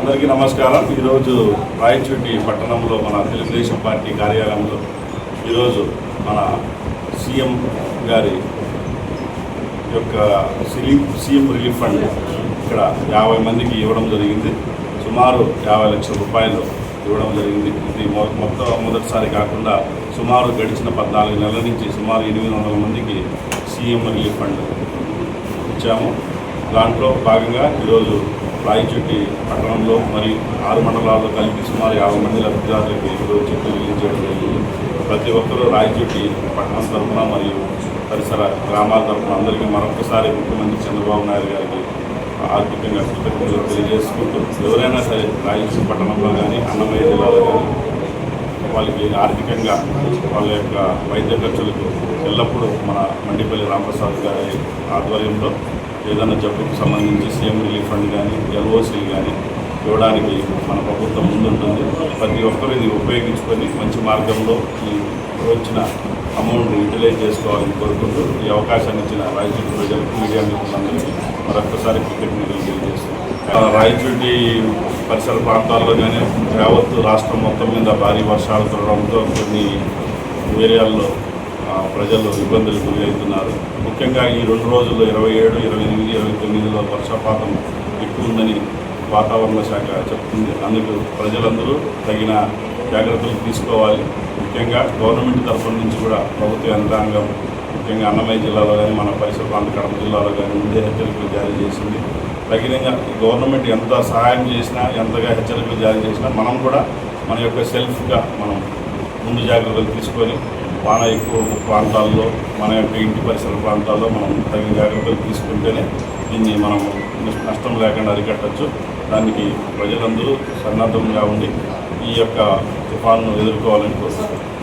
అందరికీ నమస్కారం. ఈరోజు రాయచోటి పట్టణంలో మన తెలుగుదేశం పార్టీ కార్యాలయంలో ఈరోజు మన సీఎం గారి యొక్క సిలీఫ్ సీఎం రిలీఫ్ ఫండ్ ఇక్కడ యాభై మందికి ఇవ్వడం జరిగింది. సుమారు యాభై లక్షల రూపాయలు ఇవ్వడం జరిగింది. ఇది మొ- మొత్తం మొదటిసారి కాకుండా సుమారు గడిచిన పద్నాలుగు నెలల నుంచి సుమారు ఎనిమిది వందల మందికి సీఎం రిలీఫ్ ఫండ్ ఇచ్చాము. దాంట్లో భాగంగా ఈరోజు రాయచెట్టి పట్టణంలో మరియు ఆరు మండలాల్లో కలిపి సుమారు యాభై మంది లబ్ధిదారులకు ఇప్పుడు చెట్లు రిలీజ్ జరిగింది. ప్రతి ఒక్కరూ రాయచెట్టి పట్టణం తరఫున మరియు పరిసర గ్రామాల తరఫున అందరికీ మరొకసారి ముఖ్యమంత్రి చంద్రబాబు నాయుడు గారికి ఆర్థికంగా కృతజ్ఞతలు తెలియజేసుకుంటూ ఎవరైనా సరే రాయచోటి పట్టణంలో కానీ అన్నమయ్య జిల్లాలో కానీ వాళ్ళకి ఆర్థికంగా వాళ్ళ యొక్క వైద్య ఖర్చులకు ఎల్లప్పుడూ మన మండిపల్లి రామప్రసాద్ గారి ఆధ్వర్యంలో ఏదైనా జబ్బుకు సంబంధించి సీఎం రిలీఫ్ ఫండ్ కానీ ఎల్ఓసీలు కానీ ఇవ్వడానికి మన ప్రభుత్వం ముందుంటుంది. ప్రతి ఒక్కరూ ఇది ఉపయోగించుకొని మంచి మార్గంలో ఈ వచ్చిన అమౌంట్ యూటిలైజ్ చేసుకోవాలని కోరుకుంటూ ఈ అవకాశాన్ని ఇచ్చిన రాయచూటి ప్రజలకు మీడియా మిత్రులందరికీ మరొకసారి కృతజ్ఞతలు తెలియజేస్తున్నాను. రాయచూటి పరిసర ప్రాంతాల్లో కానీ యావత్తు రాష్ట్రం మొత్తం మీద భారీ వర్షాలు కురవడంతో కొన్ని ఏరియాల్లో ప్రజలు ఇబ్బందులు గురవుతున్నారు. ముఖ్యంగా ఈ రెండు రోజుల్లో ఇరవై ఏడు ఇరవై ఎనిమిది ఇరవై తొమ్మిదిలో వర్షపాతం ఎక్కువ ఉందని వాతావరణ శాఖ చెప్తుంది. అందుకు ప్రజలందరూ తగిన జాగ్రత్తలు తీసుకోవాలి. ముఖ్యంగా గవర్నమెంట్ తరఫున నుంచి కూడా ప్రభుత్వ యంత్రాంగం ముఖ్యంగా అన్నమయ్య జిల్లాలో కానీ మన పరిసర ప్రాంత కడప జిల్లాలో కానీ ముందే హెచ్చరికలు జారీ చేసింది. తగినంగా గవర్నమెంట్ ఎంత సహాయం చేసినా ఎంతగా హెచ్చరికలు జారీ చేసినా మనం కూడా మన యొక్క సెల్ఫ్గా మనం ముందు జాగ్రత్తలు తీసుకొని వాన ఎక్కువ ప్రాంతాల్లో మన యొక్క ఇంటి పరిసర ప్రాంతాల్లో మనం తగిన జాగ్రత్తలు తీసుకుంటేనే దీన్ని మనం నష్టం లేకుండా అరికట్టచ్చు. దానికి ప్రజలందరూ సన్నద్ధంగా ఉండి ఈ యొక్క తుఫాన్ను ఎదుర్కోవాలని కోరుకుంటున్నాను